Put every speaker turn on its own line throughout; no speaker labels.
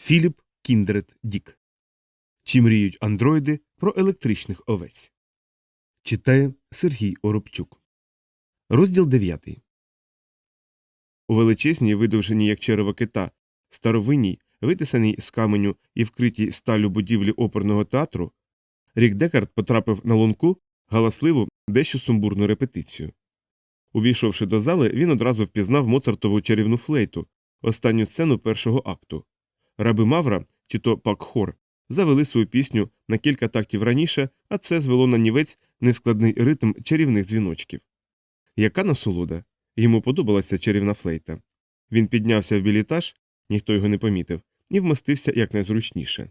Філіп Кіндред Дік. Чи мріють андроїди про електричних овець? Читає Сергій Оробчук. Розділ 9. У величезній, видовженій як черево кита, старовинній, витисаній з каменю і вкритій сталю будівлі оперного театру, Рік Декард потрапив на лунку галасливу, дещо сумбурну репетицію. Увійшовши до зали, він одразу впізнав Моцартову чарівну флейту, останню сцену першого акту. Раби Мавра, чи то Пакхор, завели свою пісню на кілька тактів раніше, а це звело на нівець нескладний ритм чарівних дзвіночків. Яка насолода! Йому подобалася чарівна флейта. Він піднявся в білітаж, ніхто його не помітив, і вмостився якнайзручніше.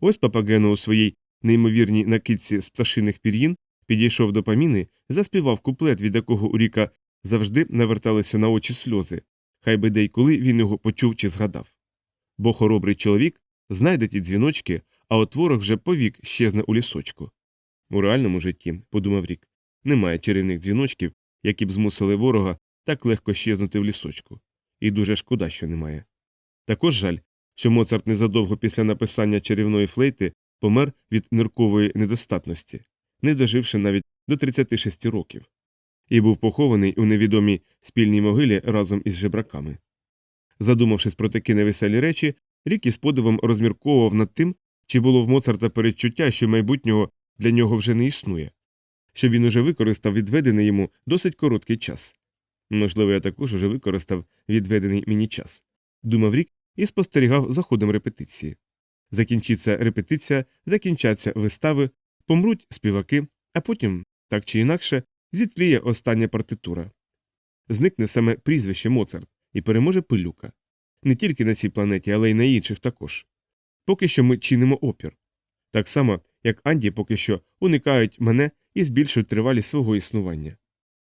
Ось Папагено у своїй неймовірній накидці з пташиних пір'їн підійшов до паміни, заспівав куплет, від якого у Ріка завжди наверталися на очі сльози, хай би де й коли він його почув чи згадав. Бо хоробрий чоловік знайде ті дзвіночки, а от ворог вже повік щезне у лісочку. У реальному житті, подумав Рік, немає чарівних дзвіночків, які б змусили ворога так легко щезнути в лісочку. І дуже шкода, що немає. Також жаль, що Моцарт незадовго після написання чарівної флейти помер від ниркової недостатності, не доживши навіть до 36 років, і був похований у невідомій спільній могилі разом із жебраками. Задумавшись про такі невеселі речі, Рік із подивом розмірковував над тим, чи було в Моцарта передчуття, що майбутнього для нього вже не існує, що він уже використав відведений йому досить короткий час. Можливо, я також уже використав відведений мені час, думав Рік і спостерігав за ходом репетиції. Закінчиться репетиція, закінчаться вистави, помруть співаки, а потім, так чи інакше, зітліє остання партитура. Зникне саме прізвище Моцарт і переможе пилюка. Не тільки на цій планеті, але й на інших також. Поки що ми чинимо опір. Так само, як Анді поки що уникають мене і збільшують тривалість свого існування.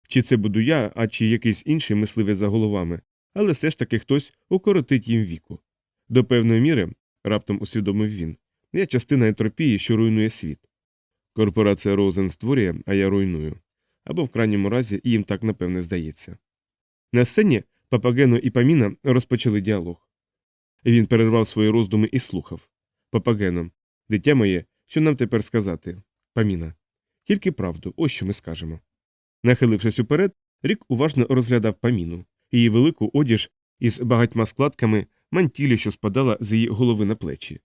Чи це буду я, а чи якийсь інший мисливець за головами, але все ж таки хтось укоротить їм віку. До певної міри, раптом усвідомив він, я частина ентропії, що руйнує світ. Корпорація Розен створює, а я руйную. Або в крайньому разі їм так напевне здається. На сцені Папагено і Паміна розпочали діалог. Він перервав свої роздуми і слухав. Папагено, дитя моє, що нам тепер сказати? Паміна. Тільки правду, ось що ми скажемо. Нахилившись уперед, рік уважно розглядав паміну, її велику одіж із багатьма складками мантілі, що спадала з її голови на плечі.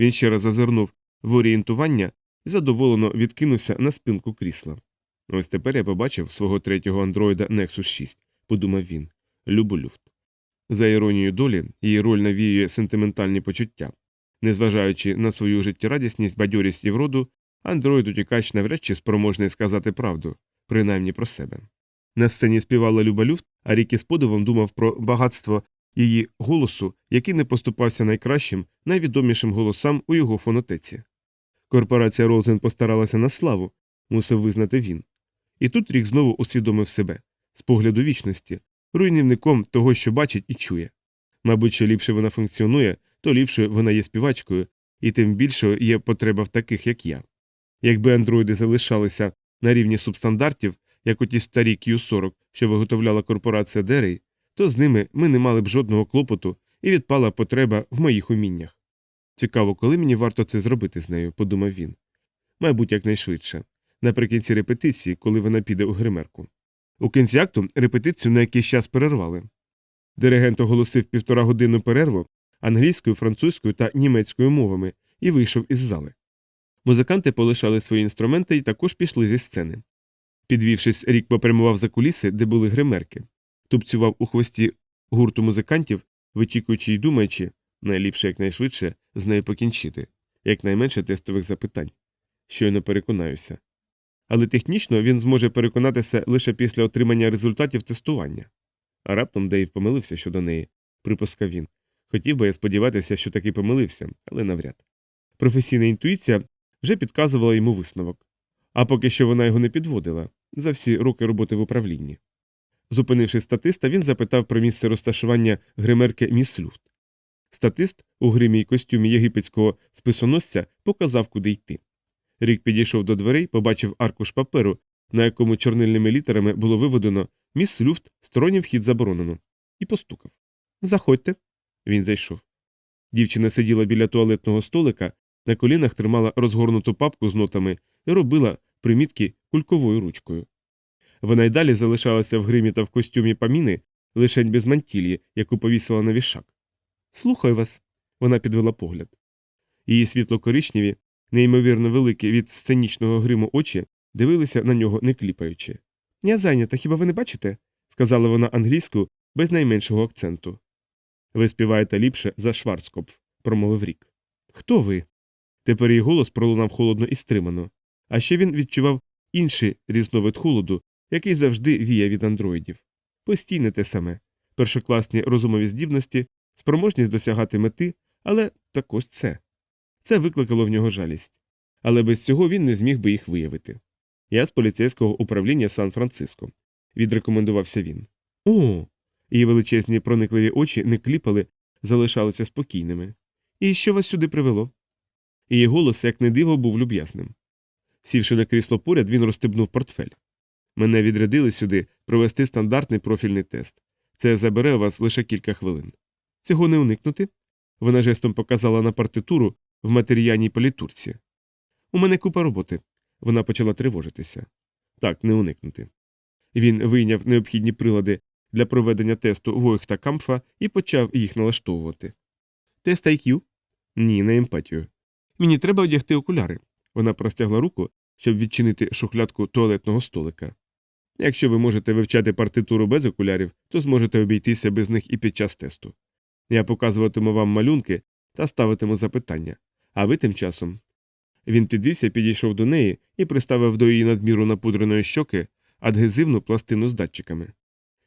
Він ще раз зазирнув в орієнтування і задоволено відкинувся на спинку крісла. Ось тепер я побачив свого третього андроїда Nexus 6, подумав він. Любу люфт. За іронією долі, її роль навіює сентиментальні почуття. Незважаючи на свою життєрадісність, бадьорість і вроду, андроїд утікач навряд чи спроможний сказати правду, принаймні про себе. На сцені співала Люба Люфт, а рік із подивом думав про багатство її голосу, який не поступався найкращим, найвідомішим голосам у його фонотеці. Корпорація Розен постаралася на славу, мусив визнати він. І тут рік знову усвідомив себе з погляду вічності, руйнівником того, що бачить і чує. Мабуть, що ліпше вона функціонує, то ліпше вона є співачкою, і тим більше є потреба в таких, як я. Якби андроїди залишалися на рівні субстандартів, як оті старі Q40, що виготовляла корпорація Дерей, то з ними ми не мали б жодного клопоту і відпала потреба в моїх уміннях. Цікаво, коли мені варто це зробити з нею, подумав він. Мабуть, якнайшвидше, наприкінці репетиції, коли вона піде у гримерку. У кінці акту репетицію на якийсь час перервали. Диригент оголосив півтора годинну перерву англійською, французькою та німецькою мовами і вийшов із зали. Музиканти полишали свої інструменти і також пішли зі сцени. Підвівшись, рік попрямував за куліси, де були гримерки, тупцював у хвості гурту музикантів, вичікуючи й думаючи, найліпше якнайшвидше з нею покінчити, якнайменше тестових запитань. Щойно переконаюся. Але технічно він зможе переконатися лише після отримання результатів тестування. А раптом Дейв помилився щодо неї, припускав він. Хотів би я сподіватися, що таки помилився, але навряд. Професійна інтуїція вже підказувала йому висновок. А поки що вона його не підводила за всі роки роботи в управлінні. Зупинивши статиста, він запитав про місце розташування гримерки Міс Люфт. Статист у гримі й костюмі єгипетського списоносця показав, куди йти. Рік підійшов до дверей, побачив аркуш паперу, на якому чорнильними літерами було виведено Міс Люфт, сторонній вхід заборонено, і постукав. Заходьте. Він зайшов. Дівчина сиділа біля туалетного столика, на колінах тримала розгорнуту папку з нотами і робила примітки кульковою ручкою. Вона й далі залишалася в гримі та в костюмі паміни, лишень без мантілії, яку повісила на вішак. Слухаю вас. Вона підвела погляд. Її світло-коричневі, неймовірно великі від сценічного гриму очі, дивилися на нього не кліпаючи. Я зайнята, хіба ви не бачите? сказала вона англійською без найменшого акценту. Ви співаєте ліпше за Шварцкопф, промовив рік. Хто ви? Тепер її голос пролунав холодно і стримано. А ще він відчував інший різновид холоду, який завжди віє від андроїдів. Постійне те саме першокласні розумові здібності, спроможність досягати мети, але також це. Це викликало в нього жалість. Але без цього він не зміг би їх виявити. Я з поліцейського управління Сан-Франциско, відрекомендувався він. О. Її величезні проникливі очі не кліпали, залишалися спокійними. І що вас сюди привело? Її голос, як не диво, був люб'язним. Сівши на крісло поряд, він розстебнув портфель. Мене відрядили сюди провести стандартний профільний тест. Це забере у вас лише кілька хвилин. Цього не уникнути. Вона жестом показала на партитуру в матеріальній політурці. У мене купа роботи. Вона почала тривожитися. Так, не уникнути. Він вийняв необхідні прилади для проведення тесту Войхта Камфа і почав їх налаштовувати. Тест IQ? Ні, на емпатію. Мені треба одягти окуляри. Вона простягла руку, щоб відчинити шухлядку туалетного столика. Якщо ви можете вивчати партитуру без окулярів, то зможете обійтися без них і під час тесту. Я показуватиму вам малюнки та ставитиму запитання. А ви тим часом. Він підвівся, підійшов до неї і приставив до її надміру напудреної щоки адгезивну пластину з датчиками.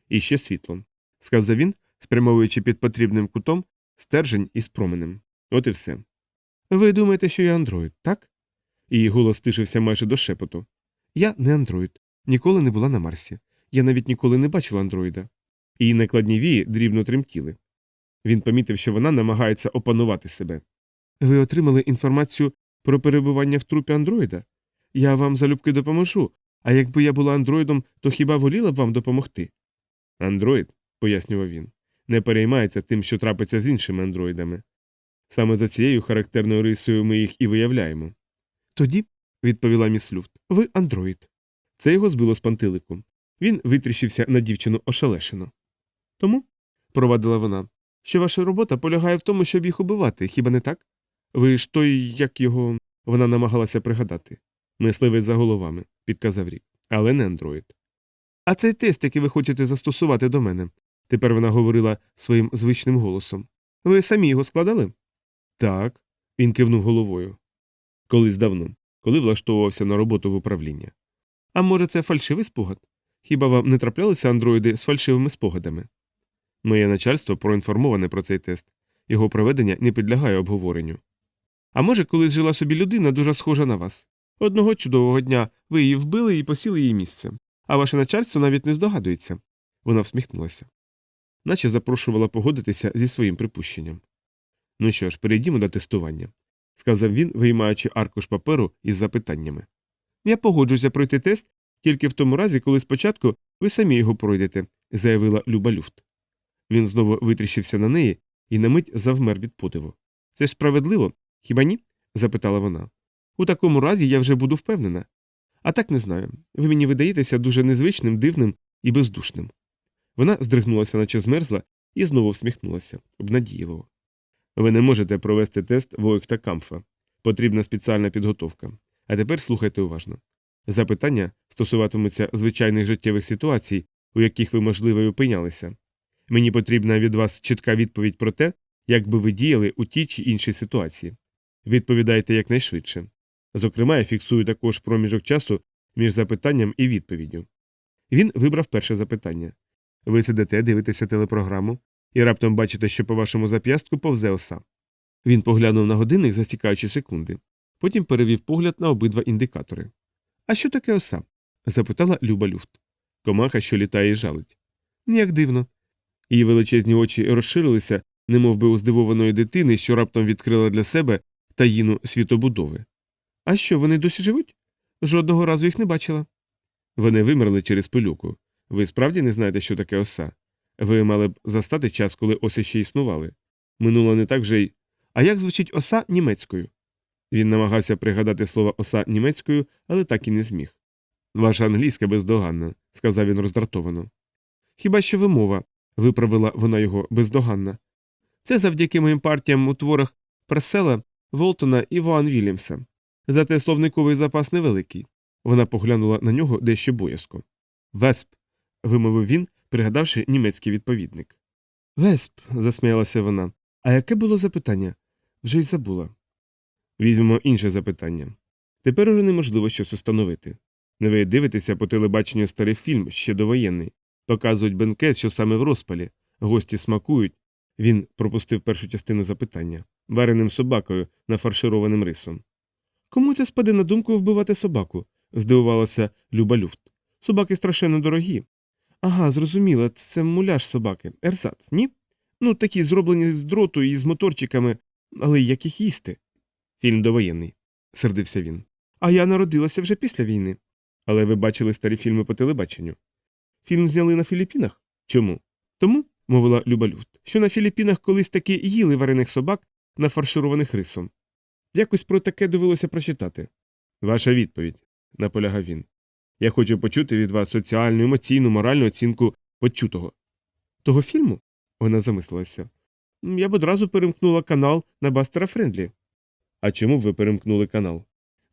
І ще світло, сказав він, спрямовуючи під потрібним кутом стержень із променем. От і все. Ви думаєте, що я андроїд, так? Її голос стишився майже до шепоту. Я не андроїд, ніколи не була на Марсі. Я навіть ніколи не бачила андроїда. Її накладні вії дрібно тремтіли. Він помітив, що вона намагається опанувати себе. Ви отримали інформацію про перебування в трупі андроїда? Я вам залюбки допоможу, а якби я була андроїдом, то хіба воліла б вам допомогти? Андроїд, пояснював він, не переймається тим, що трапиться з іншими андроїдами. Саме за цією характерною рисою ми їх і виявляємо. Тоді, відповіла міс Люфт, ви андроїд. Це його збило з пантелику. Він витріщився на дівчину ошелешено. Тому, провадила вона, що ваша робота полягає в тому, щоб їх убивати, хіба не так? Ви ж той, як його. Вона намагалася пригадати. Мисливець за головами, підказав рік, але не андроїд. А цей тест, який ви хочете застосувати до мене, тепер вона говорила своїм звичним голосом. Ви самі його складали? Так, він кивнув головою. Колись давно, коли влаштовувався на роботу в управління. А може, це фальшивий спогад? Хіба вам не траплялися андроїди з фальшивими спогадами? Моє начальство проінформоване про цей тест. Його проведення не підлягає обговоренню. А може, колись жила собі людина дуже схожа на вас. Одного чудового дня ви її вбили і посіли її місце, а ваше начальство навіть не здогадується. Вона всміхнулася. Наче запрошувала погодитися зі своїм припущенням. Ну що ж, перейдімо до тестування, сказав він, виймаючи аркуш паперу із запитаннями. Я погоджуся пройти тест тільки в тому разі, коли спочатку ви самі його пройдете, заявила Люба Люфт. Він знову витріщився на неї і на мить завмер від подиву. Це ж справедливо, хіба ні? запитала вона. У такому разі я вже буду впевнена. А так не знаю. Ви мені видаєтеся дуже незвичним, дивним і бездушним. Вона здригнулася, наче змерзла, і знову всміхнулася, обнадійливо. Ви не можете провести тест Войхта Камфа. Потрібна спеціальна підготовка. А тепер слухайте уважно. Запитання стосуватимуться звичайних життєвих ситуацій, у яких ви, можливо, і опинялися. Мені потрібна від вас чітка відповідь про те, як би ви діяли у тій чи іншій ситуації. Відповідайте якнайшвидше. Зокрема, я фіксую також проміжок часу між запитанням і відповіддю. Він вибрав перше запитання. Ви сидите, дивитеся телепрограму і раптом бачите, що по вашому зап'ястку повзе оса. Він поглянув на годинник, застікаючи секунди. Потім перевів погляд на обидва індикатори. А що таке оса? запитала Люба Люфт. Комаха, що літає і жалить. Ніяк дивно. Її величезні очі розширилися, немов би у здивованої дитини, що раптом відкрила для себе таїну світобудови. А що, вони досі живуть? Жодного разу їх не бачила. Вони вимерли через пилюку. Ви справді не знаєте, що таке оса? Ви мали б застати час, коли оси ще існували. Минуло не так вже й А як звучить оса німецькою? Він намагався пригадати слово оса німецькою, але так і не зміг. Ваша англійська бездоганна, сказав він роздратовано. Хіба що вимова, виправила вона його бездоганна. Це завдяки моїм партіям у творах Пресела, Волтона і Воан Вільямса. Зате словниковий запас невеликий. Вона поглянула на нього дещо боязко. Весп, вимовив він, пригадавши німецький відповідник. Весп, засміялася вона. А яке було запитання? Вже й забула. Візьмемо інше запитання. Тепер уже неможливо щось установити. Не ви дивитеся по телебаченню старий фільм, ще довоєнний. Показують бенкет, що саме в розпалі. Гості смакують. Він пропустив першу частину запитання вареним собакою, нафаршированим рисом. Кому це спаде на думку вбивати собаку? здивувалася Люба Люфт. Собаки страшенно дорогі. Ага, зрозуміло, це муляж собаки. Ерзац, ні? Ну, такі зроблені з дроту і з моторчиками, але як їх їсти? Фільм довоєнний, сердився він. А я народилася вже після війни. Але ви бачили старі фільми по телебаченню. Фільм зняли на Філіппінах? Чому? Тому, мовила Люба Люфт, що на Філіппінах колись таки їли варених собак, нафаршированих рисом. Якось про таке довелося прочитати. Ваша відповідь, наполягав він. Я хочу почути від вас соціальну, емоційну, моральну оцінку почутого. Того фільму? Вона замислилася. Я б одразу перемкнула канал на Бастера Френдлі. А чому б ви перемкнули канал?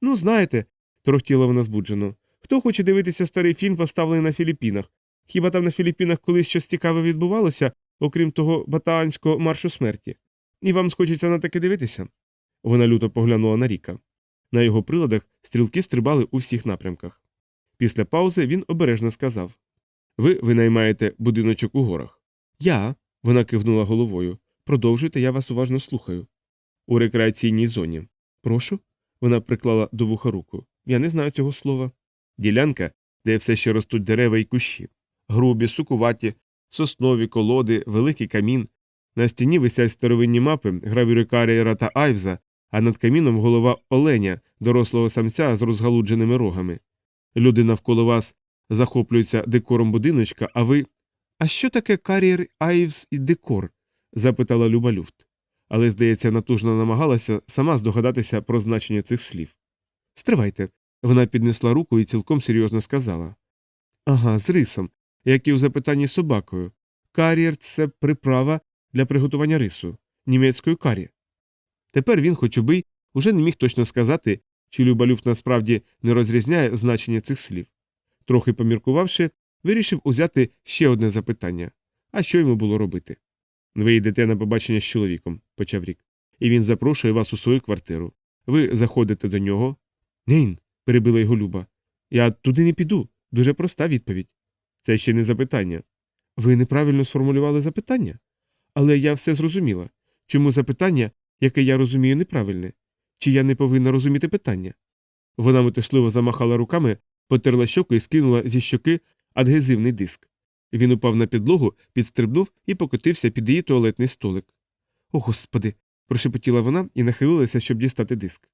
Ну, знаєте, торохтіла вона збуджено. Хто хоче дивитися старий фільм, поставлений на Філіппінах? Хіба там на Філіппінах колись щось цікаве відбувалося, окрім того батаанського маршу смерті? І вам схочеться на таке дивитися? Вона люто поглянула на Ріка. На його приладах стрілки стрибали у всіх напрямках. Після паузи він обережно сказав Ви винаймаєте будиночок у горах. Я. Вона кивнула головою. Продовжуйте, я вас уважно слухаю. У рекреаційній зоні. Прошу. Вона приклала до вуха руку. Я не знаю цього слова. Ділянка, де все ще ростуть дерева і кущі. Грубі, сукуваті, соснові колоди, великий камін. На стіні висять старовинні мапи гравюри Карієра та Айвза, а над каміном голова оленя, дорослого самця з розгалудженими рогами. Люди навколо вас захоплюються декором будиночка, а ви. А що таке кар'єр, айвс і декор? запитала Люба Люфт. Але, здається, натужно намагалася сама здогадатися про значення цих слів. Стривайте. Вона піднесла руку і цілком серйозно сказала. Ага, з рисом, як і у запитанні з собакою. Кар'єр це приправа для приготування рису, німецькою карі. Тепер він, хоч убий, уже не міг точно сказати, чи Люба Люфт насправді не розрізняє значення цих слів. Трохи поміркувавши, вирішив узяти ще одне запитання а що йому було робити? Ви йдете на побачення з чоловіком, почав рік, і він запрошує вас у свою квартиру. Ви заходите до нього. Нейн, перебила його Люба. Я туди не піду. Дуже проста відповідь. Це ще не запитання. Ви неправильно сформулювали запитання? Але я все зрозуміла. Чому запитання, яке я розумію, неправильне? Чи я не повинна розуміти питання? Вона метушливо замахала руками, потерла щоку і скинула зі щоки адгезивний диск. Він упав на підлогу, підстрибнув і покотився під її туалетний столик. О, господи. прошепотіла вона і нахилилася, щоб дістати диск.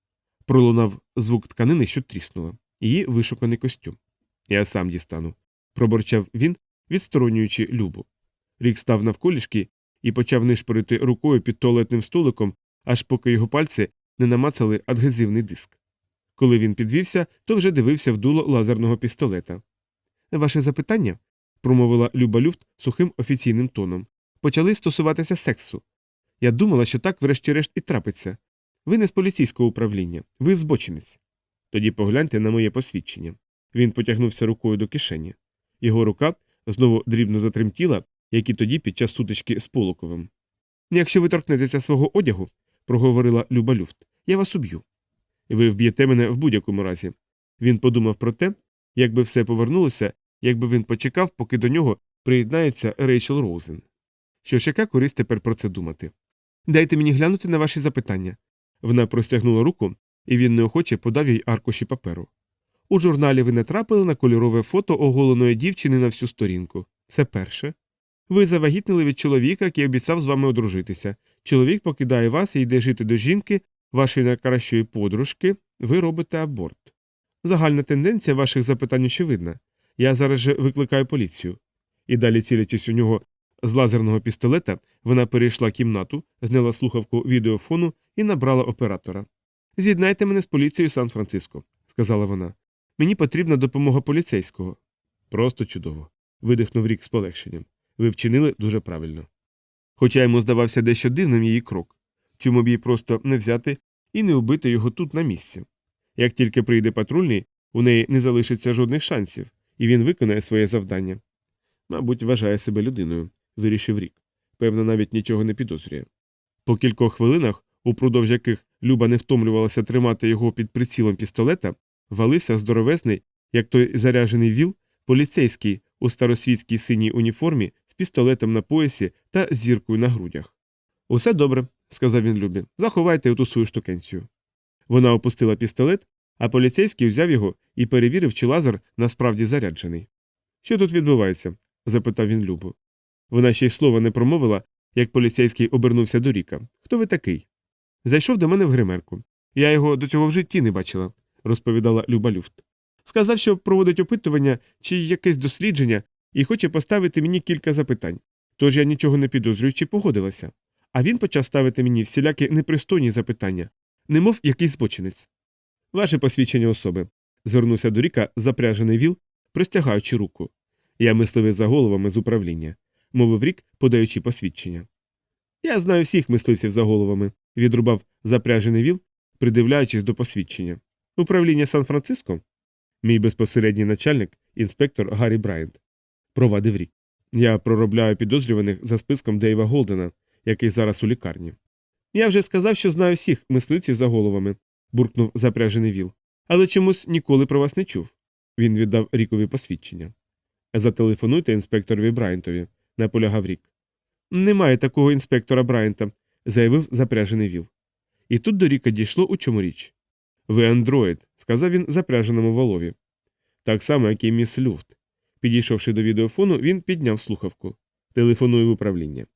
Пролунав звук тканини, що тріснула, її вишуканий костюм. Я сам дістану, проборчав він, відсторонюючи Любу. Рік став навколішки і почав нишпорити рукою під туалетним столиком, аж поки його пальці не намацали адгезивний диск. Коли він підвівся, то вже дивився в дуло лазерного пістолета. Ваше запитання, промовила Люба Люфт сухим офіційним тоном, почали стосуватися сексу. Я думала, що так, врешті-решт, і трапиться. Ви не з поліцейського управління, ви збочинець. Тоді погляньте на моє посвідчення. Він потягнувся рукою до кишені. Його рука знову дрібно затремтіла, як і тоді під час сутички з Полоковим. Якщо ви торкнетеся свого одягу, проговорила Люба Люфт, я вас уб'ю. Ви вб'єте мене в будь-якому разі. Він подумав про те, якби все повернулося, якби він почекав, поки до нього приєднається Рейчел Роузен. Що ж, яка користь тепер про це думати? Дайте мені глянути на ваші запитання. Вона простягнула руку, і він неохоче подав їй аркуші паперу. У журналі ви не трапили на кольорове фото оголеної дівчини на всю сторінку. Це перше. Ви завагітнили від чоловіка, який обіцяв з вами одружитися. Чоловік покидає вас і йде жити до жінки, вашої найкращої подружки, ви робите аборт. Загальна тенденція ваших запитань очевидна. Я зараз же викликаю поліцію. І далі цілячись у нього З лазерного пістолета вона перейшла кімнату, зняла слухавку відеофону і набрала оператора. З'єднайте мене з поліцією Сан-Франциско, сказала вона. Мені потрібна допомога поліцейського. Просто чудово. видихнув рік з полегшенням. Ви вчинили дуже правильно. Хоча йому здавався дещо дивним її крок. Чому б їй просто не взяти і не убити його тут на місці? Як тільки прийде патрульний, у неї не залишиться жодних шансів, і він виконає своє завдання. Мабуть, вважає себе людиною, вирішив рік. Певно, навіть нічого не підозрює. По кількох хвилинах, упродовж яких Люба не втомлювалася тримати його під прицілом пістолета, валився здоровезний, як той заряжений віл, поліцейський у старосвітській синій уніформі з пістолетом на поясі та зіркою на грудях. Усе добре, сказав він Любі. Заховайте оту свою штукенцію. Вона опустила пістолет, а поліцейський взяв його і перевірив, чи лазер насправді заряджений. Що тут відбувається? запитав він Любу. Вона ще й слова не промовила, як поліцейський обернувся до Ріка. Хто ви такий? Зайшов до мене в гримерку. Я його до цього в житті не бачила, розповідала Люба Люфт. Сказав, що проводить опитування чи якесь дослідження і хоче поставити мені кілька запитань. Тож я нічого не підозрюючи погодилася. А він почав ставити мені всілякі непристойні запитання, немов якийсь збочинець. Ваше посвідчення особи. звернувся до Ріка запряжений віл, простягаючи руку. Я мисливець за головами з управління, мовив рік, подаючи посвідчення. Я знаю всіх мисливців за головами, відрубав запряжений віл, придивляючись до посвідчення. Управління Сан-Франциско? Мій безпосередній начальник, інспектор Гаррі Брайант. Провадив рік. Я проробляю підозрюваних за списком Дейва Голдена, який зараз у лікарні. Я вже сказав, що знаю всіх мисливців за головами, буркнув запряжений віл. Але чомусь ніколи про вас не чув. Він віддав рікові посвідчення. Зателефонуйте інспекторові Брайантові, наполягав рік. Немає такого інспектора Брайанта, заявив запряжений віл. І тут до Ріка дійшло, у чому річ. Ви андроїд, сказав він запряженому волові. Так само, як і міс Люфт. Підійшовши до відеофону, він підняв слухавку. Телефонує в управління.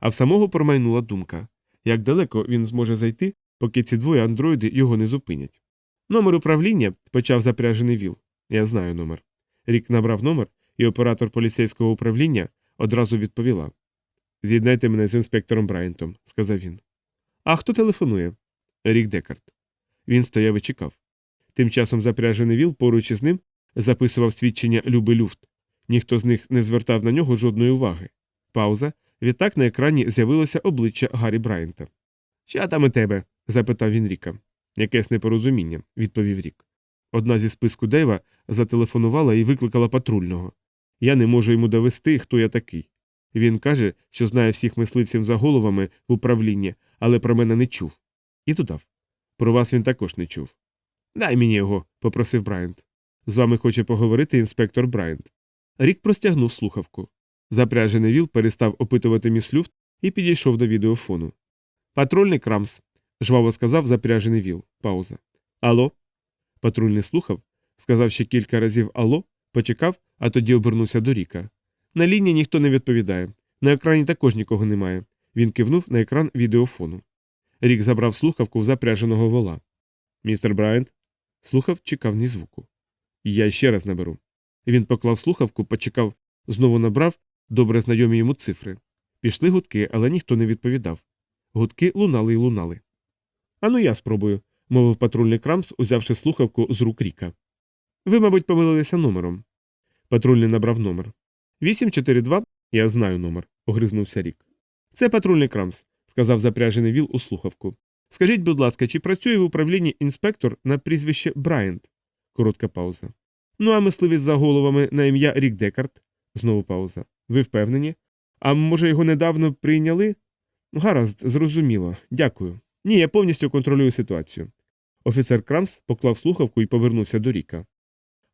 А в самого промайнула думка як далеко він зможе зайти, поки ці двоє андроїди його не зупинять. Номер управління почав запряжений віл. Я знаю номер. Рік набрав номер, і оператор поліцейського управління одразу відповіла. З'єднайте мене з інспектором Брайантом, сказав він. А хто телефонує? Рік Декарт. Він стояв і чекав. Тим часом запряжений віл поруч із ним записував свідчення Люби Люфт. Ніхто з них не звертав на нього жодної уваги. Пауза. Відтак на екрані з'явилося обличчя Гаррі Брайанта. Що там у тебе? запитав він Ріка. Якесь непорозуміння, відповів Рік. Одна зі списку Дейва зателефонувала і викликала патрульного. Я не можу йому довести, хто я такий. Він каже, що знає всіх мисливців за головами в управлінні, але про мене не чув. І додав Про вас він також не чув. Дай мені його, попросив Брайант. З вами хоче поговорити інспектор Брайант. Рік простягнув слухавку. Запряжений віл перестав опитувати міс Люфт і підійшов до відеофону. Патрульний крамс, жваво сказав запряжений віл. Пауза. Алло. Патрульний слухав, сказав ще кілька разів Алло, почекав, а тоді обернувся до Ріка. На лінії ніхто не відповідає. На екрані також нікого немає. Він кивнув на екран відеофону. Рік забрав слухавку в запряженого вола. Містер Брайант. Слухав, чекав ні звуку. Я ще раз наберу. Він поклав слухавку, почекав, знову набрав добре знайомі йому цифри. Пішли гудки, але ніхто не відповідав. Гудки лунали й лунали. Ану, я спробую, мовив патрульний крамс, узявши слухавку з рук Ріка. Ви, мабуть, помилилися номером. Патрульний набрав номер. 842, я знаю номер, огризнувся рік. Це патрульний крамс, сказав запряжений віл у слухавку. Скажіть, будь ласка, чи працює в управлінні інспектор на прізвище Брайант? Коротка пауза. Ну, а мисливець за головами на ім'я Рік Декарт. Знову пауза. Ви впевнені? А може, його недавно прийняли? Гаразд, зрозуміло. Дякую. Ні, я повністю контролюю ситуацію. Офіцер Крамс поклав слухавку і повернувся до Ріка.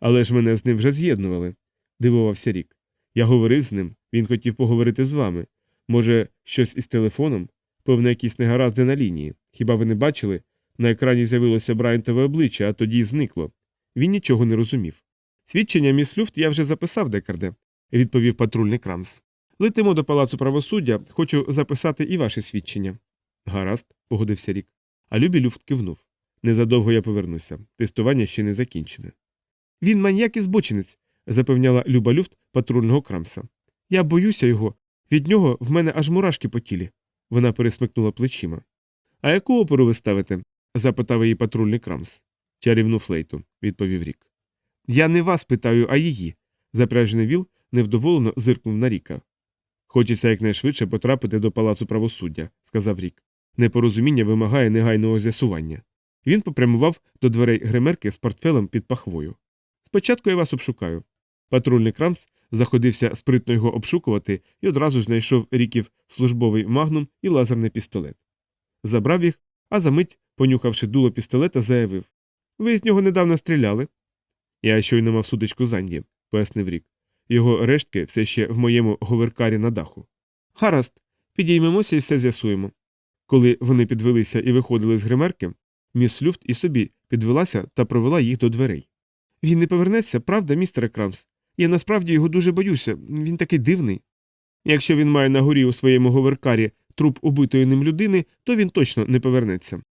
Але ж мене з ним вже з'єднували, дивувався Рік. Я говорив з ним, він хотів поговорити з вами. Може, щось із телефоном? Певно, якісь негаразди на лінії. Хіба ви не бачили? На екрані з'явилося Брайантове обличчя, а тоді зникло. Він нічого не розумів. Свідчення міс Люфт я вже записав, Декарде, відповів патрульний Крамс. Летимо до палацу правосуддя, хочу записати і ваше свідчення. Гаразд, погодився рік. А Любі Люфт кивнув. Незадовго я повернуся. Тестування ще не закінчене. Він маньяк і збочинець, запевняла Люба Люфт патрульного Крамса. Я боюся його. Від нього в мене аж мурашки по тілі. Вона пересмикнула плечима. А яку оперу ви ставите? запитав її патрульний крамс. Чарівну флейту, відповів Рік. Я не вас питаю, а її. Запряжений віл невдоволено зиркнув на Ріка. Хочеться якнайшвидше потрапити до палацу правосуддя, сказав Рік. Непорозуміння вимагає негайного з'ясування. Він попрямував до дверей гримерки з портфелем під пахвою. Спочатку я вас обшукаю. Патрульний крамс заходився спритно його обшукувати і одразу знайшов ріків службовий магнум і лазерний пістолет. Забрав їх, а за мить, понюхавши дуло пістолета, заявив Ви з нього недавно стріляли. Я щойно мав сутичку з Анді, пояснив рік. Його рештки все ще в моєму говеркарі на даху. Гаразд, підіймемося і все з'ясуємо. Коли вони підвелися і виходили з гримерки, міс Люфт і собі підвелася та провела їх до дверей. Він не повернеться, правда, містере Крамс? Я насправді його дуже боюся, він такий дивний. Якщо він має на горі у своєму говеркарі труп убитої ним людини, то він точно не повернеться.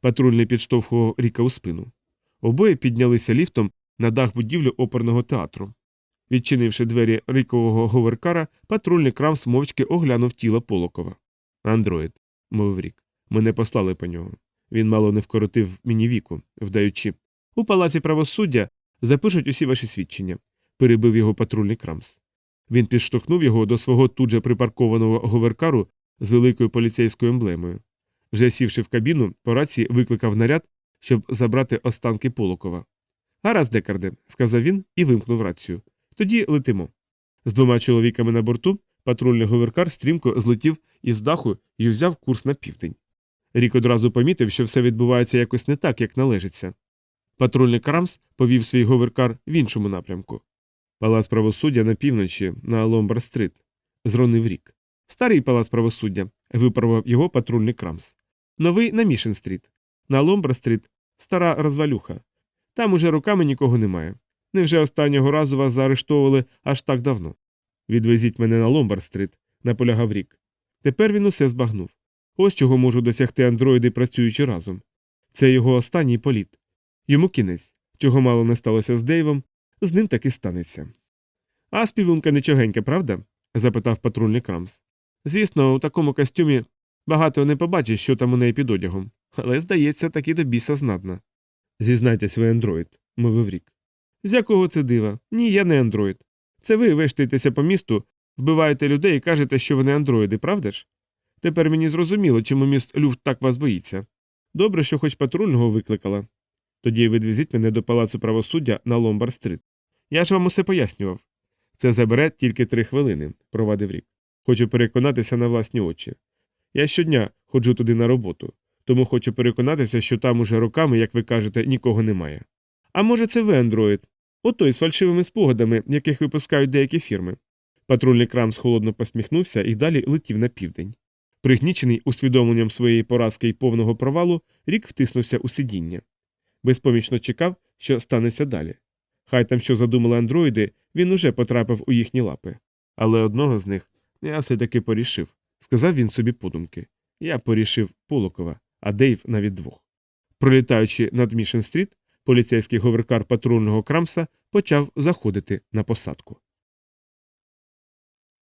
Патрульний підштовхував ріка у спину. Обоє піднялися ліфтом на дах будівлі оперного театру. Відчинивши двері рікового говеркара, патрульний Крамс мовчки оглянув тіло Полокова. Андроїд, мовив рік. Мене послали по нього. Він мало не вкоротив мені віку, вдаючи. У палаці правосуддя запишуть усі ваші свідчення, перебив його патрульний Крамс. Він підштовхнув його до свого тут же припаркованого говеркару з великою поліцейською емблемою. Вже сівши в кабіну, по рації викликав наряд, щоб забрати останки Полокова. Гаразд, Декарде, сказав він і вимкнув рацію. Тоді летимо. З двома чоловіками на борту патрульний говеркар стрімко злетів із даху і взяв курс на південь. Рік одразу помітив, що все відбувається якось не так, як належиться. Патрульний Крамс повів свій говеркар в іншому напрямку. Палац правосуддя на півночі, на Ломбар-стрит. Зронив рік. Старий палац правосуддя, виправив його патрульний Крамс. Новий на Мішен-стріт. На Ломбар-стріт стара розвалюха. Там уже руками нікого немає. Невже останнього разу вас заарештовували аж так давно? Відвезіть мене на Ломбар-стрит, наполягав рік. Тепер він усе збагнув. Ось чого можуть досягти андроїди, працюючи разом. Це його останній політ. Йому кінець, чого мало не сталося з Дейвом, з ним таки станеться. А співунка нічогенька, правда? запитав патрульний Крамс. Звісно, у такому костюмі багато не побачиш, що там у неї під одягом, але, здається, таки до біса знатна. Зізнайтесь, ви андроїд, мовив рік. З якого це дива? Ні, я не андроїд. Це ви вештаєтеся по місту, вбиваєте людей і кажете, що вони андроїди, правда ж? Тепер мені зрозуміло, чому міст Люфт так вас боїться. Добре, що хоч патрульного викликала. Тоді відвезіть мене до палацу правосуддя на Ломбар-стрит. Я ж вам усе пояснював. Це забере тільки три хвилини, провадив рік. Хочу переконатися на власні очі. Я щодня ходжу туди на роботу, тому хочу переконатися, що там уже роками, як ви кажете, нікого немає. А може, це ви, андроїд? Отой з фальшивими спогадами, яких випускають деякі фірми. Патрульний Крамс холодно посміхнувся і далі летів на південь. Пригнічений усвідомленням своєї поразки і повного провалу, рік втиснувся у сидіння. Безпомічно чекав, що станеться далі. Хай там що задумали андроїди, він уже потрапив у їхні лапи. Але одного з них я все таки порішив, сказав він собі подумки. Я порішив Полокова, а Дейв навіть двох. Пролітаючи над Мішен-стріт, поліцейський говеркар патрульного крамса почав заходити на посадку.